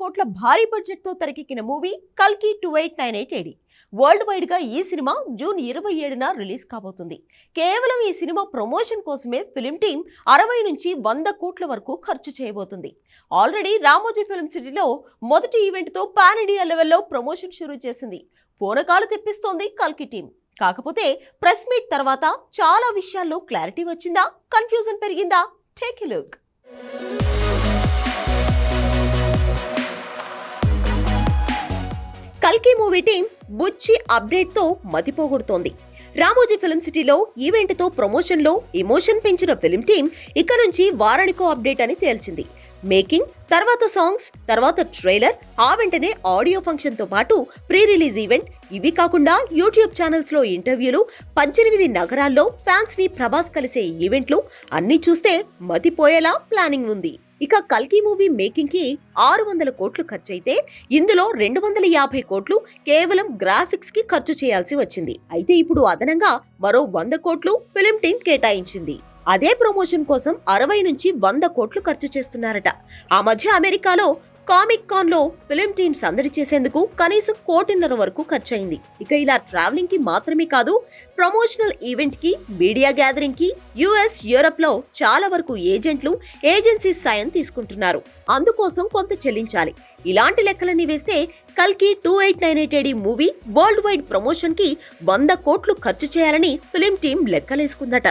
కోట్ల భారీ బడ్జెట్తో తెరకెక్కిన మూవీ కల్కి two eight nine eight AD. World వైడ్గా ఈ సినిమా జూన్ ఇరవై ఏడున రిలీజ్ కాబోతుంది. కేవలం ఈ సినిమా ప్రమోషన్ కోసమే ఫిలిం టీం అరవై నుంచి వంద కోట్ల వరకు ఖర్చు చేయబోతుంది. ఆల్రెడీ రామోజీ ఫిల్మ్ సిటీలో మొదటి ఈవెంట్తో పాన్ ఇండియా లెవెల్లో ప్రమోషన్ షురూ చేసింది. పూనకాలు తెప్పిస్తోంది కల్కి టీం కాకపోతే ప్రెస్ మీట్ తర్వాత చాలా విషయాల్లో క్లారిటీ వచ్చిందా? కన్ఫ్యూజన్ పెరిగిందా? Take look. కల్కి మూవీ టీం బుచ్చి అప్డేట్తో మతిపోగొడుతోంది రామోజీ ఫిల్మ్ సిటీలో ఈవెంట్తో ప్రమోషన్లో ఎమోషన్ పెంచిన ఫిల్మ్ టీం ఇక నుంచి వారానికో అప్డేట్ అని తేల్చింది. మేకింగ్ తర్వాత సాంగ్స్ తర్వాత ట్రైలర్ ఆ వెంటనే ఆడియో ఫంక్షన్తో పాటు ప్రీ రిలీజ్ ఈవెంట్ ఇవి కాకుండా యూట్యూబ్ ఛానల్స్లో ఇంటర్వ్యూలు పద్దెనిమిది నగరాల్లో ఫ్యాన్స్ని ప్రభాస్ కలిసే ఈవెంట్లు అన్ని చూస్తే మతిపోయేలా ప్లానింగ్ ఉంది. ఇక కల్కి మూవీ మేకింగ్కి ఆరు వందల కోట్లు ఖర్చయితే ఇందులో రెండు వందల యాభై కోట్లు కేవలం గ్రాఫిక్స్కి ఖర్చు చేయాల్సి వచ్చింది. అయితే ఇప్పుడు అదనంగా మరో వంద కోట్లు ఫిలిం టీం కేటాయించింది. అదే ప్రమోషన్ కోసం అరవై నుంచి వంద కోట్లు ఖర్చు చేస్తున్నారట. ఆ మధ్య అమెరికాలో కామిక్ కాన్లో ఫిలిం టీమ్ సందడి చేసేందుకు కనీసం కోటిన్నర వరకు ఖర్చయింది. ఇక ఇలా ట్రావెలింగ్కి మాత్రమే కాదు ప్రమోషనల్ ఈవెంట్కి మీడియా గ్యాదరింగ్కి యుఎస్ యూరప్లో చాలా వరకు ఏజెంట్లు ఏజెన్సీస్ సాయం తీసుకుంటున్నారు. అందుకోసం కొంత చెల్లించాలి. ఇలాంటి లెక్కలన్నీ వేస్తే కల్కి two eight nine eight AD movie world wide ప్రమోషన్కి వంద కోట్లు ఖర్చు చేయాలని ఫిలిం టీం లెక్కలేసుకుందట.